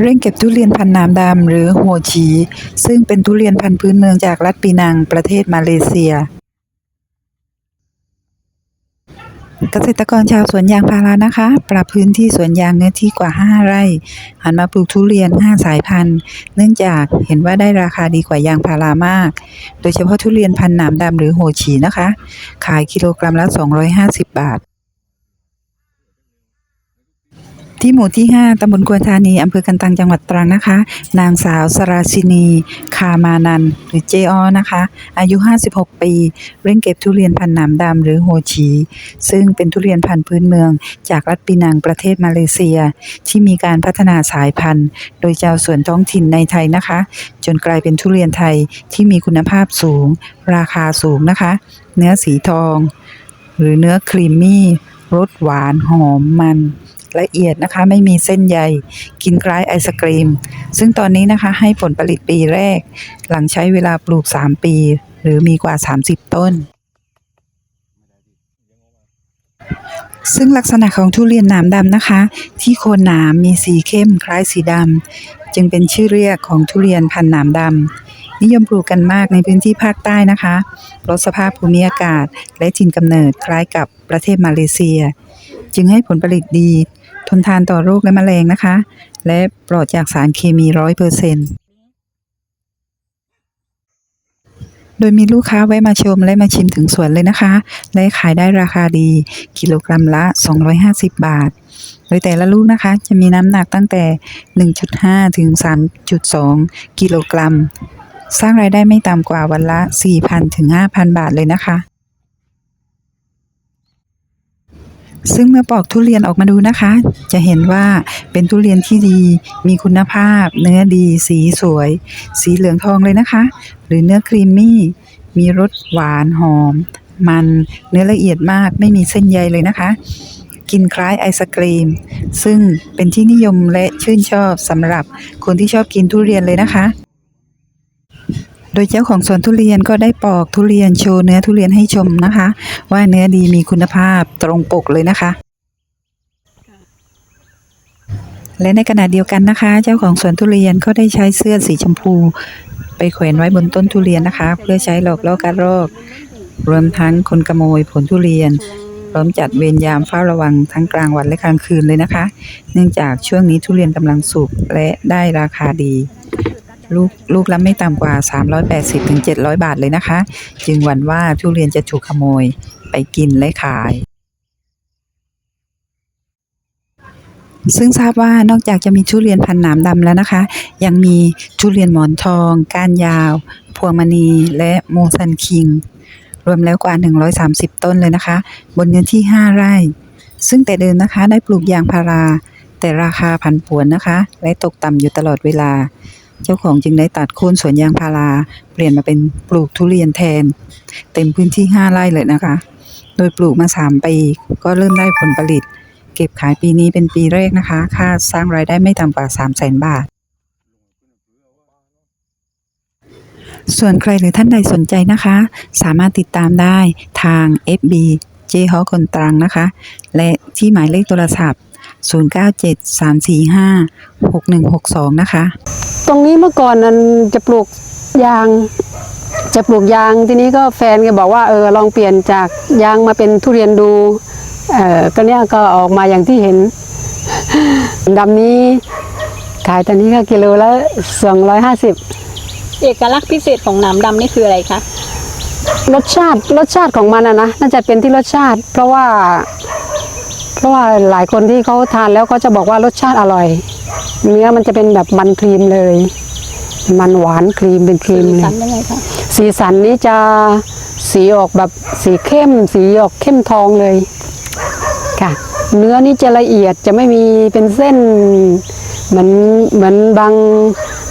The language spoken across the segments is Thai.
เร่งเก็บทุเรียนพันน้ำดำหรือหัวฉีซึ่งเป็นทุเรียนพันธุ์พื้นเมืองจากรัฐปีนังประเทศมาเลเซีย เกษตรกรชาวสวนยางพารานะคะ ปรับพื้นที่สวนยางเนื้อที่กว่า 5 ไร่หันมาปลูกทุเรียน 5 สายพันธุ์ เนื่องจากเห็นว่าได้ราคาดีกว่ายางพารามาก โดยเฉพาะทุเรียนพันหนามดำหรือโหฉีนะคะ ขายกิโลกรัมละ 250 บาท ที่หมู่ที่ 5 ตำบลกวนธานี อำเภอกันตัง จังหวัดตรังนะคะ นางสาวสราชินี คามานัน หรือเจออนะคะ อายุ 56 ปี เร่งเก็บทุเรียนพันธุ์หนามดำหรือโฮชี ซึ่งเป็นทุเรียนพันธุ์พื้นเมือง จากรัฐปีนังประเทศมาเลเซีย ที่มีการพัฒนาสายพันธุ์ โดยเจ้าส่วนท้องถิ่นในไทยนะคะ จนกลายเป็นทุเรียนไทยที่มีคุณภาพสูง ราคาสูงนะคะ เนื้อสีทอง หรือเนื้อครีมมี่ รสหวานหอมมัน ละเอียดนะคะ ไม่มีเส้นใยกินคล้ายไอศกรีม ซึ่งตอนนี้นะคะให้ผลผลิตปีแรก หลังใช้เวลาปลูก 3 ปี หรือมีกว่า 30 ต้น ซึ่งลักษณะของทุเรียนหนามดำนะคะ ที่โคนหนามมีสีเข้มคล้ายสีดำจึงเป็นชื่อเรียกของทุเรียนพันหนามดำนิยมปลูกกันมากในพื้นที่ภาคใต้นะคะ เพราะสภาพภูมิอากาศและถิ่นกำเนิดคล้ายกับประเทศมาเลเซีย จึงให้ผลผลิตดี ทนทานต่อโรคและแมลงนะคะ และปลอดจากสารเคมีร้อยเปอร์เซ็นต์โดยมีลูกค้าแวะมาชมและมาชิมถึงสวนเลยนะคะ และขายได้ราคาดี กิโลกรัมละ 250 บาท โดยแต่ละลูกนะคะ จะมีน้ำหนักตั้งแต่ 1.5 ถึง 3.2 กิโลกรัม สร้างรายได้ไม่ต่ำกว่าวันละ 4,000 ถึง 5,000 บาทเลยนะคะ ซึ่งเมื่อปอกทุเรียนออกมาดูนะคะ จะเห็นว่าเป็นทุเรียนที่ดี มีคุณภาพ เนื้อดี สีสวย สีเหลืองทองเลยนะคะ หรือเนื้อครีมมี่ มีรสหวานหอม มันเนื้อละเอียดมากไม่มีเส้นใยเลยนะคะ กินคล้ายไอศกรีม ซึ่งเป็นที่นิยมและชื่นชอบสำหรับคนที่ชอบกินทุเรียนเลยนะคะ โดยเจ้าของสวนทุเรียนก็ได้ปอกทุเรียนโชว์เนื้อทุเรียนให้ชมนะคะ ว่าเนื้อดีมีคุณภาพตรงปกเลยนะคะ และในขณะเดียวกันนะคะ เจ้าของสวนทุเรียนก็ได้ใช้เสื้อสีชมพู ไปแขวนไว้บนต้นทุเรียนนะคะ เพื่อใช้หลอกล่อการรอกรวมทั้งคนขโมยผลทุเรียนพร้อมจัดเวรยามเฝ้าระวังทั้งกลางวันและกลางคืนเลยนะคะ เนื่องจากช่วงนี้ทุเรียนกำลังสุกและได้ราคาดี ลูกลูกละไม่ต่ำกว่า 380ถึง700 บาทเลยนะคะ จึงหวั่นว่าทุเรียนจะถูกขโมยไปกินและขาย ซึ่งทราบว่านอกจากจะมีทุเรียนพันหนามดำแล้วนะคะ ยังมีทุเรียนหมอนทอง ก้านยาว พวงมณีและโมซันคิง รวมแล้วกว่า 130 ต้นเลยนะคะ บนเนื้อที่ 5 ไร่ ซึ่งแต่เดิมนะคะได้ปลูกยางพารา แต่ราคาผันผวนนะคะ และตกต่ำอยู่ตลอดเวลา เจ้าของจึงได้ตัดโค่นสวนยางพารา เปลี่ยนมาเป็นปลูกทุเรียนแทน เต็มพื้นที่ 5 ไร่เลยนะคะ โดยปลูกมา 3 ปี ก็เริ่มได้ผลผลิต เก็บขายปีนี้เป็นปีแรกนะคะ ค่าสร้างรายได้ไม่ต่ำกว่า 3 0 0 0 0 0 บาท ส่วนใครหรือท่านใดสนใจนะคะ สามารถติดตามได้ทาง FB เจฮอคนตรังนะคะ และที่หมายเลขโทรศัพท์ 0973456162 นะคะตรงนี้ เมื่อก่อนนั้นจะปลูกยาง จะปลูกยางทีนี้ก็แฟนก็บอกว่าเออลองเปลี่ยนจากยางมาเป็นทุเรียนดูเออก็เนี้ยก็ออกมาอย่างที่เห็นดำนี้ขายตอนนี้ก็กิโลละสองร้อยห้าสิบเอกลักษณ์พิเศษของหนามดำนี่คืออะไรคะรสชาติรสชาติของมันอะนะน่าจะเป็นที่รสชาติ เพราะว่า เพราะว่าหลายคนที่เขาทานแล้วก็จะบอกว่ารสชาติอร่อย เนื้อมันจะเป็นแบบมันครีมเลย มันหวานครีมเป็นครีมเลสัยนยังไงคะสีสันนี้จะสีออกแบบสีเข้ม สีออกเข้มทองเลยค่ะ เนื้อนี่จะละเอียดจะไม่มีเป็นเส้นเหมือนเหมือนบาง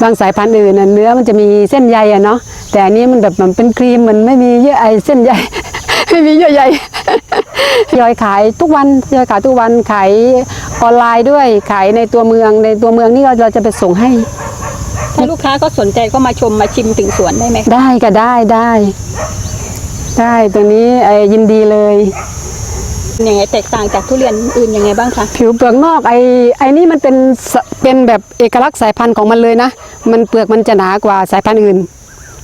บางสายพันธุ์อื่นน่ะเนื้อมันจะมีเส้นใยอะเนาะแต่อันนี้มันแบบมันเป็นครีมมันไม่มีเยื่อไอเส้นใย ไม่มีเยื่อใย ยอยขายทุกวันยอยขายทุกวันขายออนไลน์ด้วยขายในตัวเมืองในตัวเมืองนี่เราจะไปส่งให้ถ้าลูก ค้าก็สนใจก็มาชมมาชิมถึงสวนได้ไหมคะได้ก็ได้ได้ ได้ตรงนี้ไอ้ยินดีเลย ยังไงแตกต่างจากทุเรียนอื่นยังไงบ้างคะผิวเปลือกนอกไอ้ไอ้นี่มันเป็นสเป็นแบบเอกลักษณ์สายพันธุ์ของมันเลยนะ มันเปลือกมันจะหนากว่าสายพันธุ์อื่น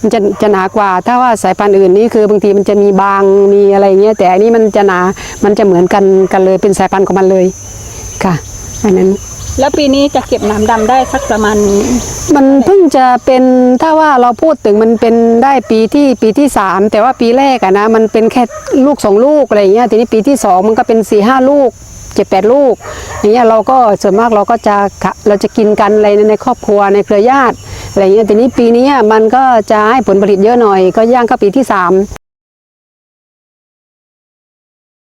มันจะจะหนากว่า ถ้าว่าสายพันธุ์อื่นนี่คือบางทีมันจะมีบางมีอะไรเงี้ยแต่อันนี้มันจะหนา มันจะเหมือนกันกันเลยเป็นสายพันธุ์ของมันเลยค่ะอันนั้น แล้วปีนี้จะเก็บหน้ำดำได้สักประมาณ มันเพิ่งจะเป็นถ้าว่าเราพูดถึงมันเป็นได้ปีที่ปีที่สามแต่ว่าปีแรกอะนะมันเป็นแค่ลูกสองลูกอะไรเงี้ยทีนี้ปีที่สองมันก็เป็นสี่ห้าลูกเจ็ดแปดลูกอย่างเงี้ยเราก็ส่วนมากเราก็จะเราจะกินกันอะไรในครอบครัวในเครือญาติอะไรเงี้ยทีนี้ปีนี้มันก็จะให้ผลผลิตเยอะหน่อย ก็ย่างเข้าปีที่สาม